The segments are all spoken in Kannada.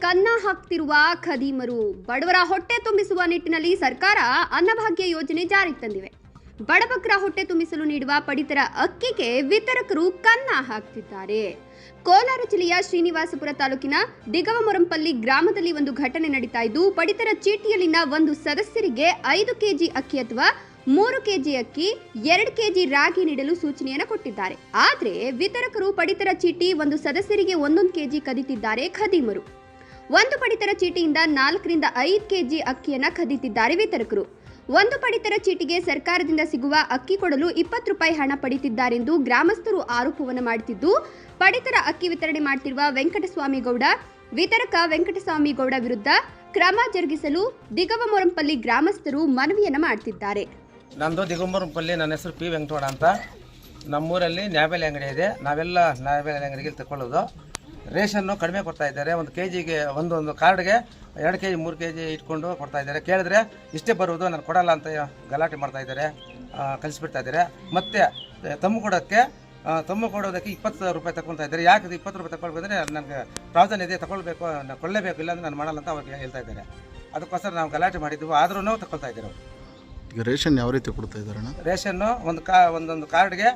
ಕನ್ನ ಹಾಕ್ತಿರುವ ಖದೀಮರು. ಬಡವರ ಹೊಟ್ಟೆ ತುಂಬಿಸುವ ನಿಟ್ಟಿನಲ್ಲಿ ಸರ್ಕಾರ ಅನ್ನಭಾಗ್ಯ ಯೋಜನೆ ಜಾರಿಗೆ ತಂದಿವೆ. ಬಡಬಗ್ರ ಹೊಟ್ಟೆ ತುಂಬಿಸಲು ನೀಡುವ ಪಡಿತರ ಅಕ್ಕಿಗೆ ವಿತರಕರು ಕನ್ನ ಹಾಕ್ತಿದ್ದಾರೆ. ಕೋಲಾರ ಜಿಲ್ಲೆಯ ಶ್ರೀನಿವಾಸಪುರ ತಾಲೂಕಿನ ದಿಗವಮೊರಂಪಲ್ಲಿ ಗ್ರಾಮದಲ್ಲಿ ಒಂದು ಘಟನೆ ನಡೀತಾ ಇದ್ದು, ಪಡಿತರ ಚೀಟಿಯಲ್ಲಿನ ಒಂದು ಸದಸ್ಯರಿಗೆ ಐದು ಕೆಜಿ ಅಕ್ಕಿ ಅಥವಾ ಮೂರು ಕೆಜಿ ಅಕ್ಕಿ, ಎರಡು ಕೆಜಿ ರಾಗಿ ನೀಡಲು ಸೂಚನೆಯನ್ನು ಕೊಟ್ಟಿದ್ದಾರೆ. ಆದರೆ ವಿತರಕರು ಪಡಿತರ ಚೀಟಿ ಒಂದು ಸದಸ್ಯರಿಗೆ ಒಂದೊಂದು ಕೆಜಿ ಕದೀತಿದ್ದಾರೆ ಖದೀಮರು. ಒಂದು ಪಡಿತರ ಚೀಟಿಯಿಂದ ನಾಲ್ಕರಿಂದ ಐದು ಕೆಜಿ ಅಕ್ಕಿಯನ್ನು ಕದಿತಿದ್ದಾರೆ ವಿತರಕರು. ಒಂದು ಪಡಿತರ ಚೀಟಿಗೆ ಸರ್ಕಾರದಿಂದ ಸಿಗುವ ಅಕ್ಕಿ ಕೊಡಲು ಇಪ್ಪತ್ತು ರೂಪಾಯಿ ಹಣ ಪಡಿತಿದ್ದಾರೆಂದು ಗ್ರಾಮಸ್ಥರು ಆರೋಪವನ್ನು ಮಾಡುತ್ತಿದ್ದು ಪಡಿತರ ಅಕ್ಕಿ ವಿತರಣೆ ಮಾಡ್ತಿರುವ ವೆಂಕಟಸ್ವಾಮಿ ಗೌಡ ವಿತರಕ ವೆಂಕಟಸ್ವಾಮಿ ಗೌಡ ವಿರುದ್ಧ ಕ್ರಮ ಜರುಗಿಸಲು ದಿಗವಮೊರಂಪಲ್ಲಿ ಗ್ರಾಮಸ್ಥರು ಮನವಿಯನ್ನು ಮಾಡ್ತಿದ್ದಾರೆ. ನಂದು ದಿಗಂಬರಪಲ್ಲಿ ನನ್ನ ಹೆಸರು ಪಿ ವೆಂಕಟವಾಡ ಅಂತ. ನಮ್ಮೂರಲ್ಲಿ ನ್ಯಾಯಬೆಲೆ ಅಂಗಡಿ ಇದೆ. ನಾವೆಲ್ಲ ನ್ಯಾಯಬೆಲೆ ಅಂಗಡಿಗೆ ತಗೊಳ್ಳೋದು ರೇಷನ್ನು ಕಡಿಮೆ ಕೊಡ್ತಾ ಇದ್ದಾರೆ. ಒಂದು ಕೆ ಜಿಗೆ ಒಂದೊಂದು ಕಾರ್ಡ್ಗೆ ಎರಡು ಕೆ ಜಿ ಮೂರು ಕೆ ಜಿ ಇಟ್ಕೊಂಡು ಕೊಡ್ತಾ ಇದ್ದಾರೆ. ಕೇಳಿದ್ರೆ ಇಷ್ಟೇ ಬರುವುದು, ನಾನು ಕೊಡಲ್ಲ ಅಂತ ಗಲಾಟೆ ಮಾಡ್ತಾ ಇದ್ದಾರೆ. ಕಲಿಸ್ಬಿಡ್ತಾ ಇದ್ದಾರೆ. ಮತ್ತು, ತಮ್ಮ ಕೊಡೋಕ್ಕೆ ತಮ್ಮ ಕೊಡೋದಕ್ಕೆ ಇಪ್ಪತ್ತು ರೂಪಾಯಿ ತಗೊಳ್ತಾ ಇದ್ದಾರೆ. ಯಾಕೆ ಇಪ್ಪತ್ತು ರೂಪಾಯಿ ತಗೊಳ್ಬೇಕಂದ್ರೆ ನನಗೆ ಪ್ರಾವಧಾನ ಇದೆ ತಗೊಳ್ಬೇಕು ನಾನು ಕೊಡಲೇಬೇಕು, ಇಲ್ಲಾಂದ್ರೆ ನಾನು ಮಾಡಲ್ಲ ಅಂತ ಅವ್ರಿಗೆ ಹೇಳ್ತಾ ಇದ್ದಾರೆ. ಅದಕ್ಕೋಸ್ಕರ ನಾವು ಗಲಾಟೆ ಮಾಡಿದ್ದೆವು ಆದರೂ ತಗೊಳ್ತಾ ಇದ್ದಾರೆ ಈಗ ರೇಷನ್ ಯಾವ ರೀತಿ ಕೊಡ್ತಾ ಇದ್ದಾರಣ್ಣ ರೇಷನ್ನು ಒಂದು ಕಾ ಒಂದೊಂದು ಕಾರ್ಡ್ಗೆ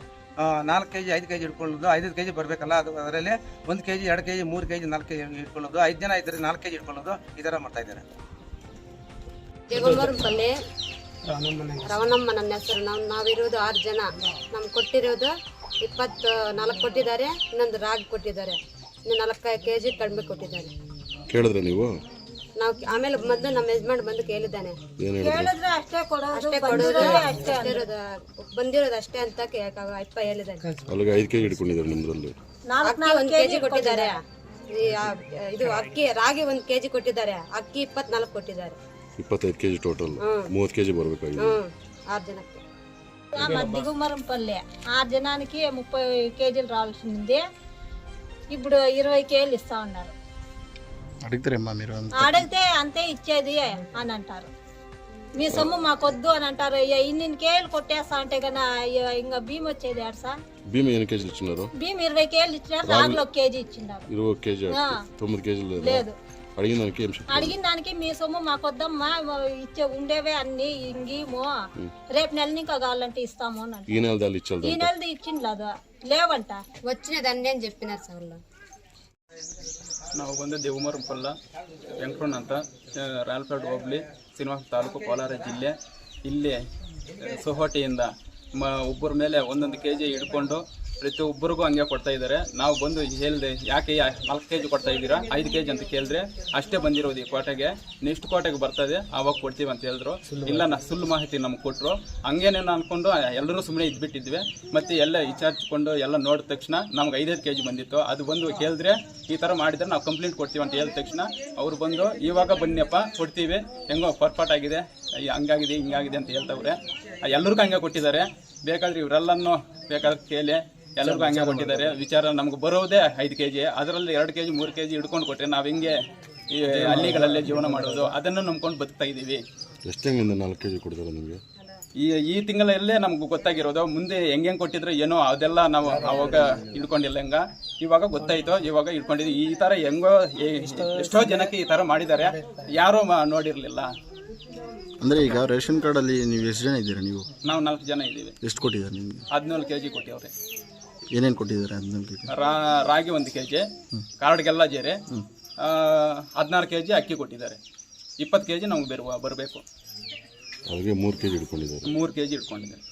ನಾಲ್ಕು ಕೆ ಜಿ ಐದು ಕೆ ಜಿ ಇಟ್ಕೊಳ್ಳೋದು ಐದು ಕೆ ಜಿ ಬರಬೇಕಲ್ಲ ಅದು ಅದರಲ್ಲಿ ಒಂದು ಕೆ ಜಿ ಎರಡು ಕೆ ಜಿ ಮೂರು ಕೆ ಜಿ ನಾಲ್ಕು ಕೆ ಜಿ ಇಟ್ಕೊಳ್ಳೋದು ಐದು ಜನ ಇದ್ದರೆ ನಾಲ್ಕು ಕೆ ಜಿ ಇಟ್ಕೊಳ್ಳೋದು ಈ ಥರ ಮಾಡ್ತಾ ಇದ್ದಾರೆ. ರವಣಮ್ಮ ನನ್ನ ಹೆಸರು. ನಾವು ನಾವಿರೋದು ಆರು ಜನ. ನಮ್ಗೆ ಕೊಟ್ಟಿರೋದು ಇಪ್ಪತ್ತು ನಾಲ್ಕು ಕೊಟ್ಟಿದ್ದಾರೆ ಇನ್ನೊಂದು ರಾಗಿ ಕೊಟ್ಟಿದ್ದಾರೆ. ಇನ್ನು ನಾಲ್ಕು ಕೆ ಜಿ ಕಡಿಮೆ ಕೊಟ್ಟಿದ್ದಾರೆ. ಕೇಳಿದ್ರೆ ನೀವು? ನಾವು ಆಮೇಲೆ ಮೊದಲು ನಮ್ಮ ಯಜಮಾನ್ ಬಂದು ಕೇಳಿದ್ದಾನೆ ಏನು ಹೇಳಿದ್ರು ಅಷ್ಟೇ ಕೊಡೋದು ಅಷ್ಟೇ ಇರೋದು ಬಂದಿರೋದು ಅಷ್ಟೇ ಅಂತ ಕೇ- ಅಪ್ಪ ಹೇಳಿದ್ದಾನೆ ಅಲ್ಲಿಗೆ ಐದು ಕೆ ಜಿ ಇಟ್ಕೊಂಡಿದ್ದಾರೆ ನಿಮ್ಮದ್ರಲ್ಲಿ ಅಕ್ಕಿ ಒಂದು ಕೆಜಿ ಕೊಟ್ಟಿದ್ದಾರೆ ಈ ಆ- ಇದು ಅಕ್ಕಿ ರಾಗಿ ಒಂದು ಕೆಜಿ ಕೊಟ್ಟಿದ್ದಾರೆ ಅಕ್ಕಿ ಇಪ್ಪತ್ನಾಲ್ಕು ಕೊಟ್ಟಿದ್ದಾರೆ ಇಪ್ಪತ್ತೈದು ಕೆ ಜಿ ಟೋಟಲ್ ಮೂವತ್ತು ಕೆ ಜಿ ಬರಬೇಕಾಗಿದೆ ಹ್ಮ್ ఆరు జనకి మా దిగుమరం పల్లె ఆరు జనానికి ముప్పై కేజీలు రావాల్సింది ఇప్పుడు ఇరవై కేజీలు ఇస్తా ఉన్నారు అడుగుతారమ్మా మీరు అంత అడిగితే అంతే ఇచ్చేది అని అంటారు. మీ సొమ్ము మాకొద్దు అని అంటారు. "అయ్యా, ఇన్ని కేజీలు కొట్టేస్తా అంటే అయ్యో, ఇంకా భీమ్ వచ్చేది ఆడ సార్? భీమ్ ఎన్ని కేజీలు ఇచ్చినారు? భీమ్ ఇరవై కేజీలు ఇచ్చినారు రాగులు ఒక కేజీ ఇచ్చినారు ఇరవై ఒక కేజీ తొమ్మిది కేజీలు లేదా? లేదు. అడిగిన దానికి ఏం అడిగిన దానికి మీ సొమ్ము మాకొద్దమ్మా ఇచ్చే ఉండేవే అన్ని ఇంగీమో రేపు నెల ఇంకా కావాలంటే ఇస్తాము ఈ నెల దాన్ని ఇచ్చారు ఈ నెలది ఇచ్చిండ్లేదు లేవంట. వచ్చినదన్నీ అని చెప్పినారు సార్ ನಾವು ಬಂದು ದೇವಮರಪಲ್ಲ ವೆಂಕಟಣ್ಣ ಅಂತ ರಾಯಲ್ಪೇಟ್ ಹೋಬಳಿ ಶ್ರೀನಿವಾಸ ತಾಲೂಕು ಕೋಲಾರ ಜಿಲ್ಲೆ. ಇಲ್ಲಿ ಸೊಹೋಟೆಯಿಂದ ಮ, ಒಬ್ಬರ ಮೇಲೆ ಒಂದೊಂದು ಕೆ ಜಿ ಹಿಡ್ಕೊಂಡು ಪ್ರತಿಯೊಬ್ಬರಿಗೂ ಹಂಗೆ ಕೊಡ್ತಾ ಇದ್ದಾರೆ. ನಾವು ಬಂದು ಹೇಳಿದೆ, ಯಾಕೆ ನಾಲ್ಕು ಕೆ ಜಿ ಕೊಡ್ತಾ ಇದ್ದೀರಾ? ಐದು ಕೆ ಜಿ ಅಂತ ಕೇಳಿದ್ರೆ, ಅಷ್ಟೇ ಬಂದಿರೋದು ಈ ಕೋಟೆಗೆ. ನೆಕ್ಸ್ಟ್ ಕೋಟೆಗೆ ಬರ್ತದೆ. ಆವಾಗ ಕೊಡ್ತೀವಿ ಅಂತ ಹೇಳಿದ್ರು. ಇಲ್ಲ ನಾ ಸುಳ್ಳು ಮಾಹಿತಿ ನಮ್ಗೆ ಕೊಟ್ಟರು ಹಂಗೇನೇನೋ ಅನ್ಕೊಂಡು ಎಲ್ಲರೂ ಸುಮ್ಮನೆ ಇದ್ಬಿಟ್ಟಿದ್ವಿ. ಮತ್ತು ಎಲ್ಲ ವಿಚಾರಿಸ್ಕೊಂಡು ಎಲ್ಲ ನೋಡಿದ ತಕ್ಷಣ ನಮ್ಗೆ ಐದೈದು ಕೆ ಜಿ ಬಂದಿತ್ತು. ಅದು ಬಂದು ಕೇಳಿದ್ರೆ, ಈ ಥರ ಮಾಡಿದರೆ ನಾವು ಕಂಪ್ಲೇಂಟ್ ಕೊಡ್ತೀವಿ ಅಂತ ಹೇಳಿದ ತಕ್ಷಣ ಅವ್ರು ಬಂದು, ಇವಾಗ ಬನ್ನಿಯಪ್ಪ, ಕೊಡ್ತೀವಿ. ಹೆಂಗೋ ಪರ್ಫಾಟ್ ಆಗಿದೆ. ಹಂಗಾಗಿದೆ, ಹಿಂಗಾಗಿದೆ ಅಂತ ಹೇಳ್ತವ್ರೆ. ಎಲ್ಲರಿಗೂ ಹಂಗೆ ಕೊಟ್ಟಿದ್ದಾರೆ. ಬೇಕಾದ್ರೆ ಇವರೆಲ್ಲನೂ ಬೇಕಾದ್ರೆ ಕೇಳಿ ಎಲ್ಲರಿಗೂ ಹಂಗೆ ಕೊಟ್ಟಿದ್ದಾರೆ. ವಿಚಾರ ನಮ್ಗೆ ಬರೋದೇ ಐದು ಕೆ ಜಿ ಅದರಲ್ಲಿ ಎರಡು ಕೆ ಜಿ ಮೂರು ಕೆ ಜಿ ಹಿಡ್ಕೊಂಡು ಕೊಟ್ಟರೆ ನಾವು ಹಿಂಗೆ ಈ ಹಳ್ಳಿಗಳಲ್ಲೇ ಜೀವನ ಮಾಡೋದು ಅದನ್ನು ನಂಬ್ಕೊಂಡು ಬದುಕ್ತಾ ಇದ್ದೀವಿ. ಎಷ್ಟು ಹೆಂಗಿಂದ ನಾಲ್ಕು ಕೆ ಜಿ ಕೊಡ್ತಾರೆ ನಿಮಗೆ? ಈ ಈ ತಿಂಗಳಲ್ಲೇ ನಮ್ಗೆ ಗೊತ್ತಾಗಿರೋದು ಮುಂದೆ ಹೆಂಗೆ ಕೊಟ್ಟಿದ್ರೆ ಏನೋ ಅದೆಲ್ಲ ನಾವು ಅವಾಗ ಹಿಡ್ಕೊಂಡಿಲ್ಲ ಹೆಂಗ. ಇವಾಗ ಗೊತ್ತಾಯ್ತು ಇವಾಗ ಹಿಡ್ಕೊಂಡಿದ್ವಿ. ಈ ತರ ಹೆಂಗೋ ಎಷ್ಟೋ ಜನಕ್ಕೆ ಈ ತರ ಮಾಡಿದ್ದಾರೆ. ಯಾರೂ ನೋಡಿರ್ಲಿಲ್ಲ. ಅಂದರೆ ಈಗ ರೇಷನ್ ಕಾರ್ಡಲ್ಲಿ ನೀವು ಎಷ್ಟು ಜನ ಇದ್ದೀರಾ ನೀವು? ನಾವು ನಾಲ್ಕು ಜನ ಇದ್ದೀವಿ. ಎಷ್ಟು ಕೊಟ್ಟಿದ್ದಾರೆ ನಿಮಗೆ? ಹದಿನೇಳು ಕೆ ಜಿ ಕೊಟ್ಟಿವ್ರೆ. ಏನೇನು ಕೊಟ್ಟಿದ್ದಾರೆ ಹದಿನೇಳು ಕೆ ಜಿ ರಾ- ರಾಗಿ ಒಂದು ಕೆ ಜಿ ಕಾರ್ಡ್ಗೆಲ್ಲ ಜೇರೆ ಹದಿನಾರು ಕೆ ಜಿ ಅಕ್ಕಿ ಕೊಟ್ಟಿದ್ದಾರೆ. ಇಪ್ಪತ್ತು ಕೆ ಜಿ ನಮ್ಗೆ ಬರುವ ಬರಬೇಕು. ಅವ್ರಿಗೆ ಮೂರು ಕೆ ಜಿ ಇಟ್ಕೊಂಡಿದ್ದಾರೆ ಮೂರು ಕೆ ಜಿ ಇಟ್ಕೊಂಡಿದ್ದಾರೆ